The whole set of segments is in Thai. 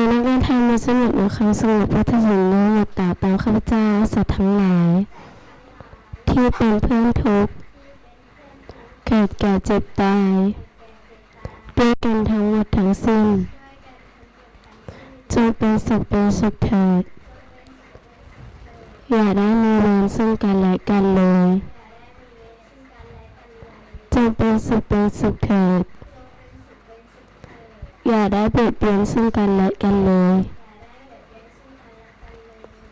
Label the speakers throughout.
Speaker 1: อนักเรียนไทยมีสนุกในความสงบและทศิลป์หยุดตาตามข้าพเจ้าสัตว์ทั้งหลาย ที่เป็นเพื่อนทุกข์เกิดแก่เจ็บตายด้วยกันทั้งหมดทั้งสิ้นจงเป็นสุขเป็นสุขเถิดอย่าได้มีเวรซึ่งกันและกันเลยจงเป็นสุขเป็นสุขเถิด อย่าได้เบียดเบียนซึ่งกันและกันเลย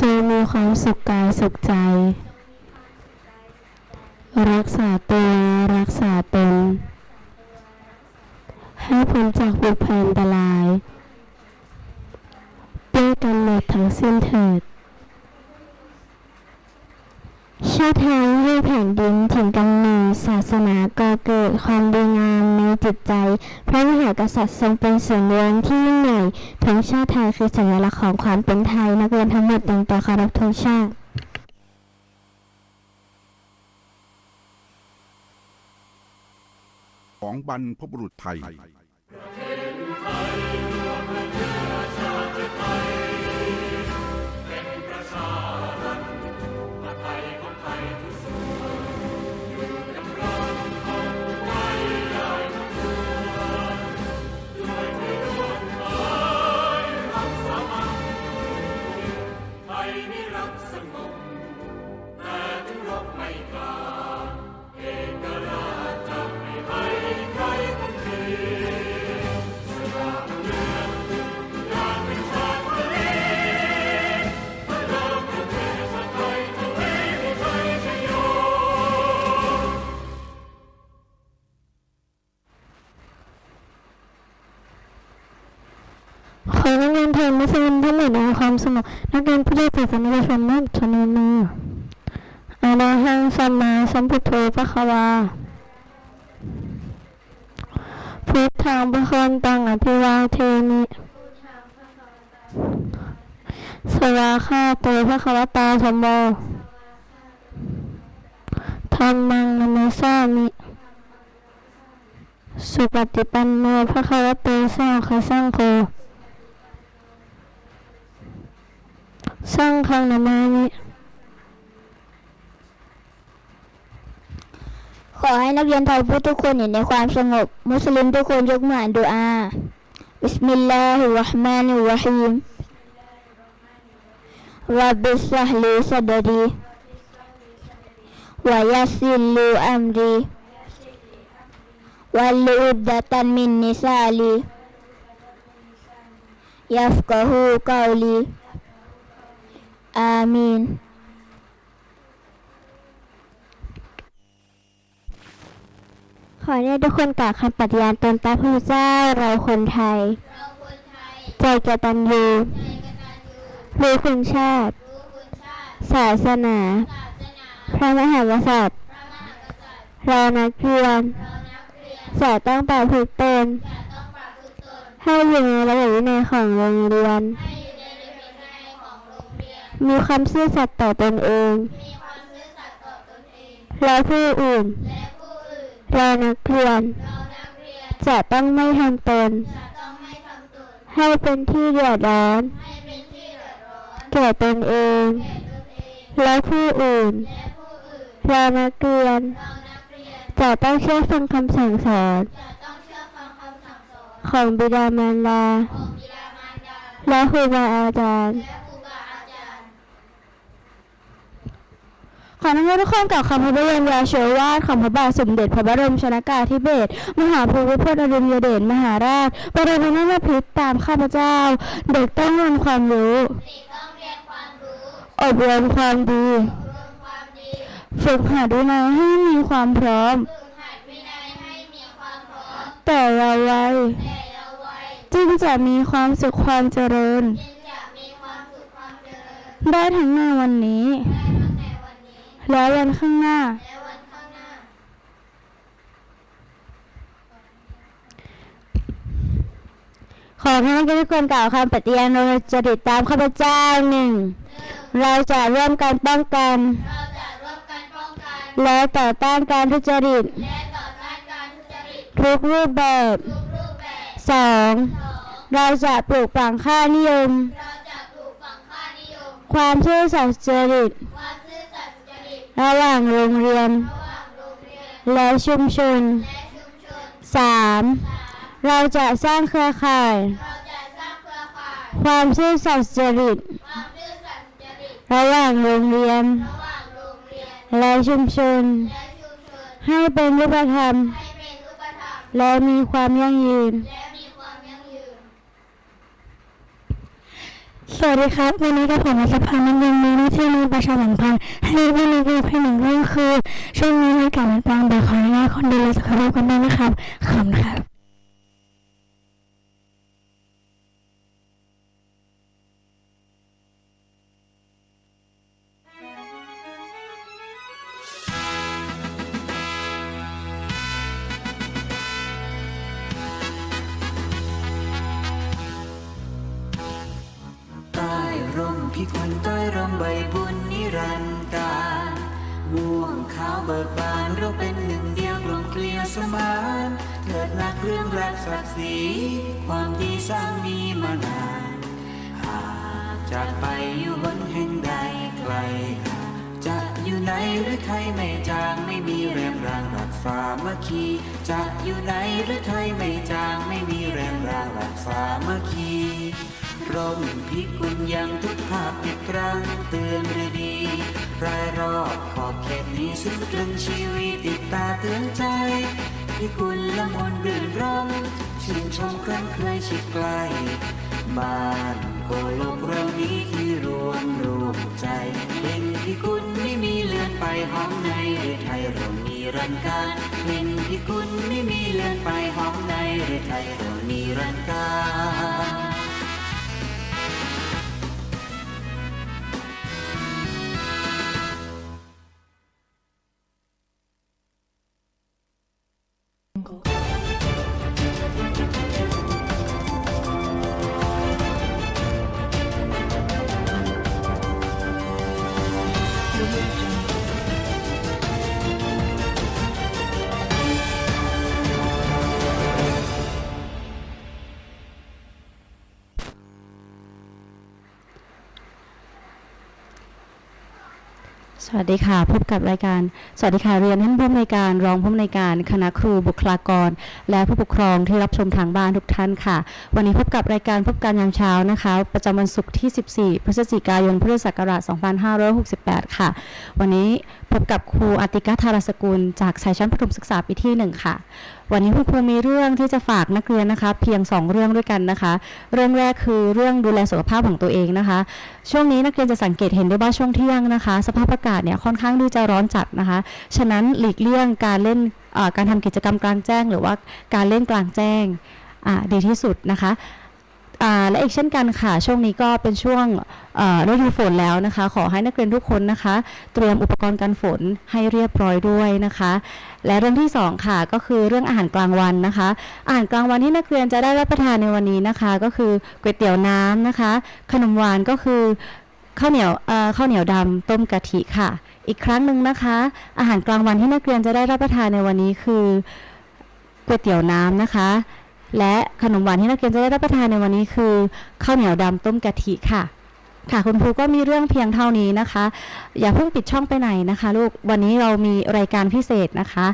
Speaker 1: จงมีความสุขกายสุขใจ รักษาตัวรักษาตนให้พ้นจากบุพเพนตรายด้วยกันหมดทั้งสิ้นเถิด ชาติไทยให้แผ่นดินถึงกำเนิดศาสนาก่อเกิดความดีงามในจิตใจ พระมหากษัตริย์ทรงเป็นส่วนรวมที่ยิ่งใหญ่ทั้งชาติไทยคือสัญลักษณ์ของความเป็นไทย นักเรียนทั้งหมดต่งตัวคารพธงชาติ
Speaker 2: ของบรรพบุรุษไทย
Speaker 1: ขอนักเรียนไทยมุสลิมทั้งหมดในความสงบนักเรียนผู้ได้ศาสนิกชนนักชนมืออาลาหังสัมมาสัมพุทโธพระควาพุทธังพระคันตังอภิวาเทมิสวาคาโตพระควตาธรรมโมธรรมังนัมสสามิสุปฏิปันโนพระควโตสาวกสังโฆ สร้างครั้งนามามิ
Speaker 3: ขอให้นักเรียนไทยพุทธทุกคนอยู่ในความสงบ มุสลิมทุกคนยกมืออ่านดูอาบิสมิลลาฮิรราะห์มานิรราะฮีมรับบิสซะฮลีซัดรีวะยัสซิลลีอัมรีวัลอุดะตันมินนิซาลียัฟกะฮูกาลี อามีน
Speaker 1: ขอให้ทุกคนกล่าวคำปฏิญาณตนตามพระเจ้าเราคนไทย ใจกตัญญูรู้คุณชาติ ศาสนา พระมหากษัตริย์เรานักเรียนจะต้องประพฤติตนให้อยู่ในระเบียบวินัยของโรงเรียน มีความซื่อสัตย์ต่อตนเอง และผู้อื่นเรานักเรียน จะต้องไม่ทำตน ให้เป็นที่เดือดร้อน แก่ตนเอง และผู้อื่นเรานักเรียน จะต้องเชื่อฟังคำสั่งสอน ของบิดามารดาและครูบาอาจารย์ ขอนักเรียนทุกคนกล่าวคำพระบรมราโชวาทของพระบาทสมเด็จพระบรมชนากาธิเบศรมหาภูมิพลอดุลยเดชมหาราชบรมนาถพิตรตามข้าพเจ้า เด็กต้องเรียนความรู้อบรมความดี ฝึกหัดวินัยให้มีความพร้อม แต่เราไว้จึงจะมีความสุขความเจริญ ได้ทั้งในวันนี้ และวันข้างหน้า ขอให้นักเรียนทุกคนกล่าวคำปฏิญาณโดยจะติดตามข้าพเจ้าหนึ่ง เราจะร่วมกันป้องกัน
Speaker 3: เราจะร่มกันป้องกัน
Speaker 1: และต่อต้านการทุจริต
Speaker 3: ต่อต้านการทุจริต
Speaker 1: ทุกรูปแบบ
Speaker 3: ทุกรูปแบบ
Speaker 1: สองเราจะปลูกฝังค่านิยม
Speaker 2: เราจะปลูกฝังค่านิยม
Speaker 1: ความซื่อสัตย์สุจริต
Speaker 2: ความซื่อสัตย์สุจริต
Speaker 1: ระหว่างโรงเรียน และชุมชน 3.
Speaker 2: สาม
Speaker 1: เราจะสร้างเครือข่าย
Speaker 2: ค
Speaker 1: วามซื่อสัตย์จริต
Speaker 2: ความซื่อสัตย์สุจริต
Speaker 1: ระหว่างโรงเรียน และชุมชน ให้เป็นรูปธรรม
Speaker 2: ให้เป็นรูปธรรม
Speaker 1: และมีความยั่งยืน
Speaker 2: และมีความยั่งยืน
Speaker 1: สวัสดีครับ วันนี้กระผมรัชพันธ์นันยังมีหน้าที่มาประชาสัมพันธ์ให้ผู้รีวิวให้หนึ่งเรื่องคือ ช่วงนี้อากาศมันแปลงแบบขออนุญาตคนดูแลสุขภาพกันด้วยนะครับขอบคุณครับ
Speaker 4: ใบบุญนิรันดร์การม่วงขาวเบิกบานเราเป็นหนึ่งเดียวกลมเกลียวสมานเถิดนักเรื่องรักศักดิ์ศรีความดีสร้างมีมานานหากจากไปอยู่บนแห่งใดไกลจะอยู่ไหนหรือใครไม่จางไม่มีแรมรางรักสามัคคีจะอยู่ไหนหรือใครไม่จางไม่มีแรมรางรักสามัคคี ร่มพิกุลยังทุกภาพอีกครั้งเตือนฤดีรายรอบขอบเขตนี้สุดตรึงชีวิตติดตาเตือนใจพิกุลละมนรื่นรมชื่นชมครั้งเคยชิดใกล บ้านโกโลกเรานี้ที่รวมรวมใจ เป็นพิกุลไม่มีเลือนไปห้องในหรือไทยเรามีรันการเป็นพิกุลไม่มีเลือนไปห้องในหรือไทยเรามีรันการ
Speaker 5: สวัสดีค่ะ พบกับรายการ สวัสดีค่ะ เรียนท่านผู้อำนวยการ รองผู้อำนวยการ คณะครูบุคลากร และผู้ปกครองที่รับชมทางบ้านทุกท่านค่ะ วันนี้พบกับรายการพบการยามเช้านะคะ ประจำวันศุกร์ที่ 14 พฤศจิกายน พุทธศักราช 2568 ค่ะ วันนี้พบกับครูอติกาธารสกุล จากสายชั้นประถมศึกษาปีที่ 1 ค่ะ วันนี้คุณครูมีเรื่องที่จะฝากนักเรียนนะคะ เพียง 2 เรื่องด้วยกันนะคะ เรื่องแรกคือเรื่องดูแลสุขภาพของตัวเองนะคะ ช่วงนี้นักเรียนจะสังเกตเห็นได้ว่าช่วงเที่ยงนะคะ สภาพอากาศเนี่ยค่อนข้างที่จะร้อนจัดนะคะ ฉะนั้นหลีกเลี่ยงการเล่นการทำกิจกรรมกลางแจ้ง หรือว่าการเล่นกลางแจ้งดีที่สุดนะคะ และอีกเช่นกันค่ะ ช่วงนี้ก็เป็นช่วงฤดูฝนแล้วนะคะ ขอให้นักเรียนทุกคนนะคะ เตรียมอุปกรณ์กันฝนให้เรียบร้อยด้วยนะคะ และเรื่องที่สองค่ะก็คือเรื่องอาหารกลางวันนะคะ อาหารกลางวันที่นักเรียนจะได้รับประทานในวันนี้นะคะ ก็คือก๋วยเตี๋ยวน้ำนะคะ ขนมหวานก็คือข้าวเหนียวข้าวเหนียวดำต้มกะทิค่ะ อีกครั้งหนึ่งนะคะ อาหารกลางวันที่นักเรียนจะได้รับประทานในวันนี้คือก๋วยเตี๋ยวน้ำนะคะ และขนมหวานที่นักเรียนจะได้รับประทานในวันนี้คือข้าวเหนียวดำต้มกะทิค่ะ ค่ะคุณครูก็มีเรื่องเพียงเท่านี้นะคะ อย่าเพิ่งปิดช่องไปไหนนะคะ ลูกวันนี้เรามีรายการพิเศษนะคะ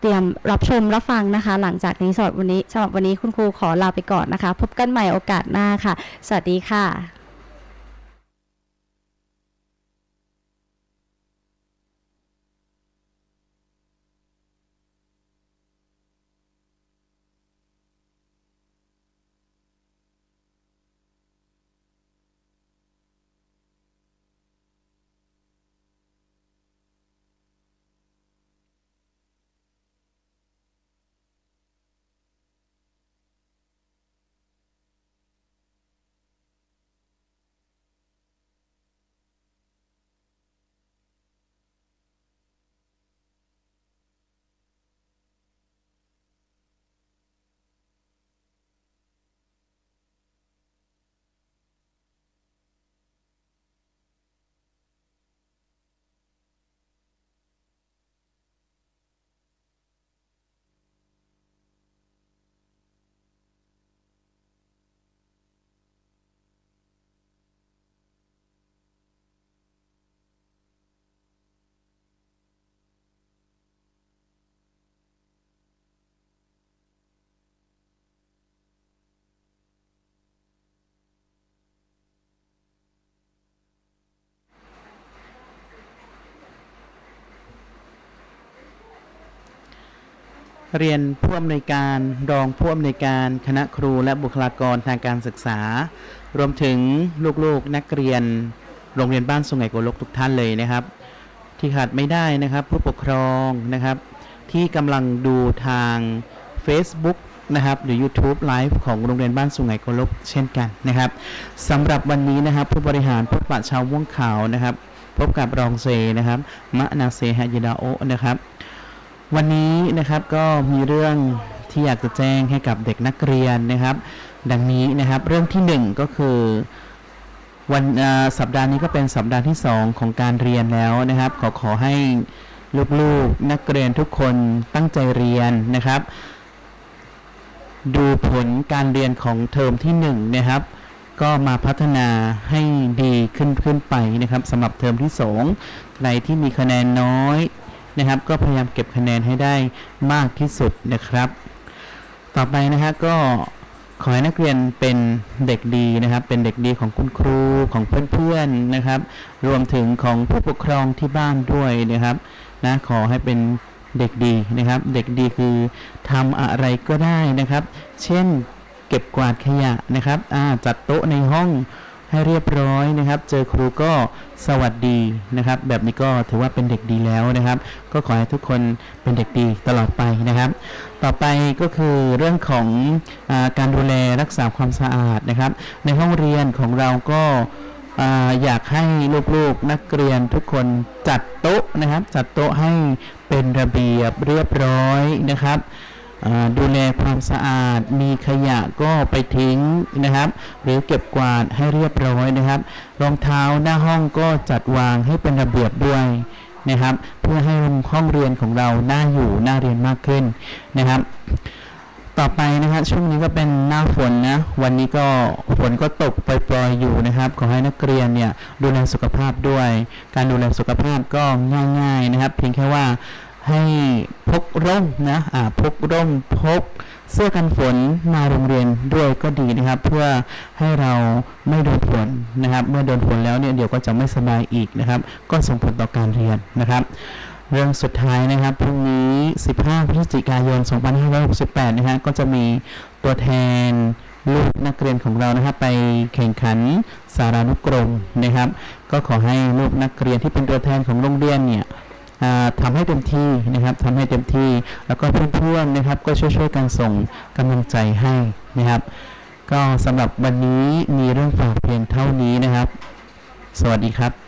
Speaker 5: เตรียมรับชมรับฟังนะคะ หลังจากนี้สำหรับวันนี้สำหรับวันนี้คุณครูขอลาไปก่อนนะคะ พบกันใหม่โอกาสหน้าค่ะ สวัสดีค่ะ
Speaker 6: เรียนผู้อำนวยการรองผู้อำนวยการคณะครูและบุคลากรทางการศึกษา รวมถึงลูกๆนักเรียน โรงเรียนบ้านสุไหงโกลกทุกท่านเลยนะครับ ที่ขาดไม่ได้นะครับผู้ปกครองนะครับ ที่กำลังดูทาง Facebook นะครับหรือ YouTube Live ของโรงเรียนบ้านสุไหงโกลกเช่นกันนะครับสำหรับวันนี้นะครับผู้บริหารพบปะชาวม่วงขาวนะครับ พบกับรองเซนะครับมะนาเซฮะยิดาโอนะครับ วันนี้นะครับก็มีเรื่องที่อยากจะแจ้งให้กับเด็กนักเรียนนะครับ ดังนี้นะครับเรื่องที่หนึ่งก็คือวันสัปดาห์นี้ก็เป็นสัปดาห์ที่ 2 ของการเรียนแล้วนะครับ ขอขอให้ลูกๆนักเรียนทุกคนตั้งใจเรียนนะครับ ดูผลการเรียนของเทอมที่1นะครับ ก็มาพัฒนาให้ดีขึ้นขึ้นไปนะครับสำหรับเทอมที่ 2 ใครที่มีคะแนนน้อย นะครับ ก็พยายามเก็บคะแนนให้ได้มากที่สุดนะครับ ต่อไปนะฮะก็ขอให้นักเรียนเป็นเด็กดีนะครับ เป็นเด็กดีของคุณครูของเพื่อนๆนะครับ รวมถึงของผู้ปกครองที่บ้านด้วยนะครับนะขอให้เป็นเด็กดีนะครับ เด็กดีคือทำอะไรก็ได้นะครับ เช่นเก็บกวาดขยะนะครับจัดโต๊ะในห้อง ให้เรียบร้อยนะครับ เจอครูก็สวัสดีนะครับ แบบนี้ก็ถือว่าเป็นเด็กดีแล้วนะครับ ก็ขอให้ทุกคนเป็นเด็กดีตลอดไปนะครับ ต่อไปก็คือเรื่องของอาการดูแลรักษาความสะอาดนะครับ ในห้องเรียนของเราก็ออยากให้ลูกๆนักเรียนทุกคนจัดโต๊ะนะครับ จัดโต๊ะให้เป็นระเบียบเรียบร้อยนะครับ ดูแลความสะอาด มีขยะก็ไปทิ้งนะครับ หรือเก็บกวาดให้เรียบร้อยนะครับ รองเท้าหน้าห้องก็จัดวางให้เป็นระเบียบด้วยนะครับ เพื่อให้ห้องเรียนของเราน่าอยู่น่าเรียนมากขึ้นนะครับ ต่อไปนะครับช่วงนี้ก็เป็นหน้าฝนนะ วันนี้ก็ฝนก็ตกปล่อยๆอยู่นะครับ ขอให้นักเรียนเนี่ยดูแลสุขภาพด้วย การดูแลสุขภาพก็ง่าย ๆนะครับ เพียงแค่ว่า ให้พกร่มนะอ่าพกร่มพกเสื้อกันฝนมาโรงเรียนด้วยก็ดีนะครับ เพื่อให้เราไม่โดนฝนนะครับ เมื่อโดนฝนแล้วเนี่ยเดี๋ยวก็จะไม่สบายอีกนะครับ ก็ส่งผลต่อการเรียนนะครับเรื่องสุดท้ายนะครับพรุ่งนี้ 15 พฤศจิกายน 2568 นะฮะก็จะมีตัวแทนลูกนักเรียนของเรานะครับไปแข่งขันสารานุกรมนะครับ ก็ขอให้ลูกนักเรียนที่เป็นตัวแทนของโรงเรียนเนี่ย ทำทำให้เต็มที่นะครับทำให้เต็มที่ แล้วก็เพื่อนๆนะครับ ก็ช่วยๆกันส่งกำลังใจให้นะครับ ก็สำหรับวันนี้มีเรื่องฝากเพียงเท่านี้นะครับ สวัสดีครับ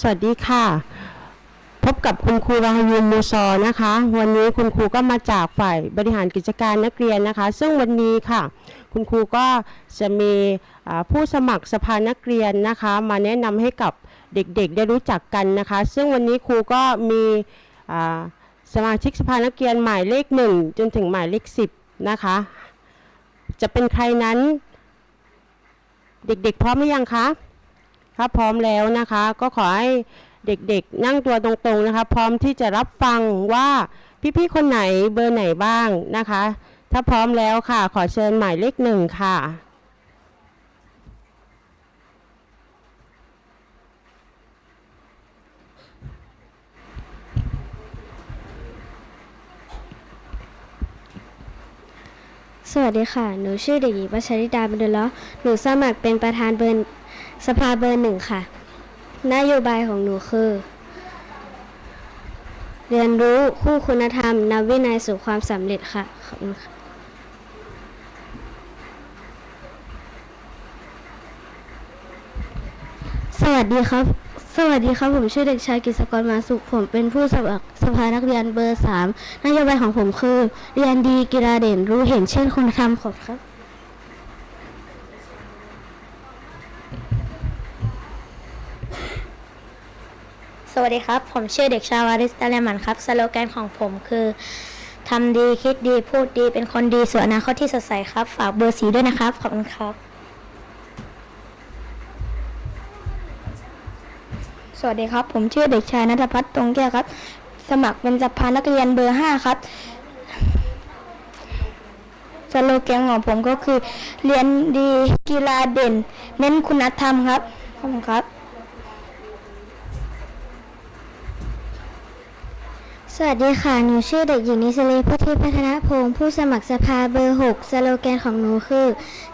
Speaker 7: สวัสดีค่ะ พบกับคุณครูรายูนมูซอนะคะ วันนี้คุณครูก็มาจากฝ่ายบริหารกิจการนักเรียนนะคะ ซึ่งวันนี้ค่ะ คุณครูก็จะมีผู้สมัครสภานักเรียนนะคะ มาแนะนำให้กับเด็กๆได้รู้จักกันนะคะ ซึ่งวันนี้ครูก็มีสมาชิกสภานักเรียนหมายเลขหนึ่งจนถึงหมายเลขสิบนะคะ จะเป็นใครนั้น เด็กๆพร้อมหรือยังคะ ถ้าพร้อมแล้วนะคะ ก็ขอให้เด็กๆ นั่งตัวตรงๆนะคะ พร้อมที่จะรับฟังว่าพี่ๆคนไหนเบอร์ไหนบ้างนะคะ ถ้าพร้อมแล้วค่ะ ขอเชิญหมายเลขหนึ่งค่ะ
Speaker 8: สวัสดีค่ะ หนูชื่อเด็กหญิงปัชริดาบุญเดลล้อหนูสมัครเป็นประธานเบอร์ สภาเบอร์หนึ่งค่ะ นโยบายของหนูคือ เรียนรู้คู่คุณธรรมนำวินัยสู่ความสำเร็จค่ะขอบคุณค่ะสวัสดีครับ สวัสดีครับ ผมชื่อเด็กชายกฤษกรมาสุข ผมเป็นผู้สมัครสภานักเรียนเบอร์สามนโยบายของผมคือ เรียนดีกีฬาเด่นรู้เห็นเช่นคุณธรรมขอบครับ
Speaker 9: สวัสดีครับ ผมชื่อเด็กชาวาริสตาเลมันครับ สโลแกนของผมคือทำดีคิดดีพูดดีเป็นคนดีสู่อนาคตที่สดใสครับ ฝากเบอร์สีด้วยนะครับ ขอบคุณครับ สวัสดีครับ ผมชื่อเด็กชายนัทพัฒน์ตรงแก้วครับ สมัครเป็นสภานักเรียนเบอร์ห้าครับสโลแกนของผมก็คือ เรียนดีกีฬาเด่น เน้นคุณธรรมครับขอบคุณครับ
Speaker 8: สวัสดีค่ะ หนูชื่อเด็กหญิงนิสรีพุทธิพัฒนพงศ์ผู้สมัครสภาเบอร์ 6 สโลแกนของหนูคือ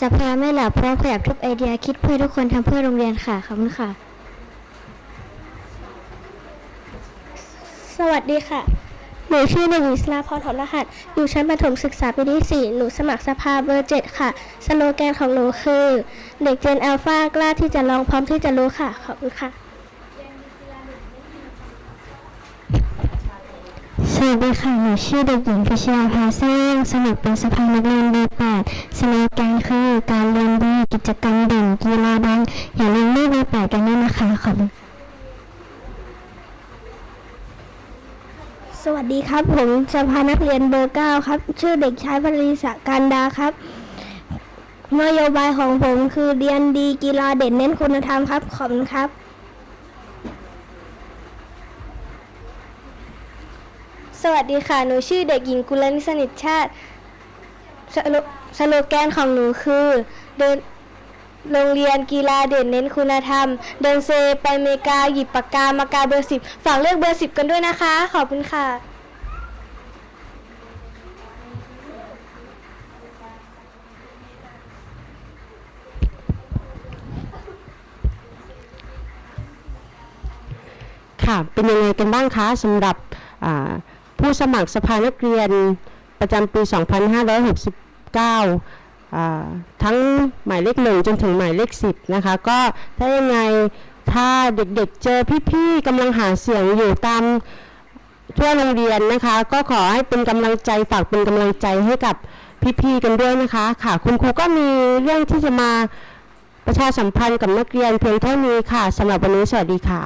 Speaker 8: สภาไม่หลับพร้อมขยับทุกไอเดียคิดเพื่อทุกคนทำเพื่อโรงเรียนค่ะ ขอบคุณค่ะ
Speaker 9: สวัสดีค่ะ หนูชื่อเด็กหญิงสลาพรถอดรหัส อยู่ชั้นประถมศึกษาปีที่ 4 หนูสมัครสภาเบอร์ 7 ค่ะ สโลแกนของหนูคือ เด็กเจนอัลฟากล้าที่จะลองพร้อมที่จะรู้ค่ะ ขอบคุณค่ะ
Speaker 8: วัสดีค่ะหนูชื่อเด็กหญิงพิชยาภาสร้างสมัครเป็นสภานักเรียนเบอร์8สโลแกนคือการเรียนดีกิจกรรมเด่นกีฬาดังอย่าลืมเลขเบอร์8กันด้วยนะคะขอบคุณ
Speaker 9: สวัสดีครับ ผมสภานักเรียนเบอร์9ครับ ชื่อเด็กชายพริษะการดาครับนโยบายของผมคือเรียนดีกีฬาเด่นเน้นคุณธรรมครับขอบคุณครับ สวัสดีค่ะ หนูชื่อเด็กหญิงกุลนิสนิทชาติสโลสโลแกนของหนูคือเดินโรงเรียนกีฬาเด่นเน้นคุณธรรม เดินเซไปอเมริกาหยิบปากกามากาเบอร์สิบฝากเลือกเบอร์สิบกันด้วยนะคะ ขอบคุณค่ะ
Speaker 7: ค่ะ เป็นยังไงกันบ้างคะสำหรับอ่า ผู้สมัครสภานักเรียนประจำปี 2569 ทั้งหมายเลขหนึ่งจนถึงหมายเลข10 นะคะ ก็ถ้ายังไงถ้าเด็กๆเจอพี่ๆกำลังหาเสียงอยู่ตามทั่วโรงเรียนนะคะ ก็ขอให้เป็นกำลังใจฝากเป็นกำลังใจให้กับพี่ๆกันด้วยนะคะ ค่ะ คุณครูก็มีเรื่องที่จะมาประชาสัมพันธ์กับนักเรียนเพียงเท่านี้ค่ะสำหรับวันนี้สวัสดีค่ะ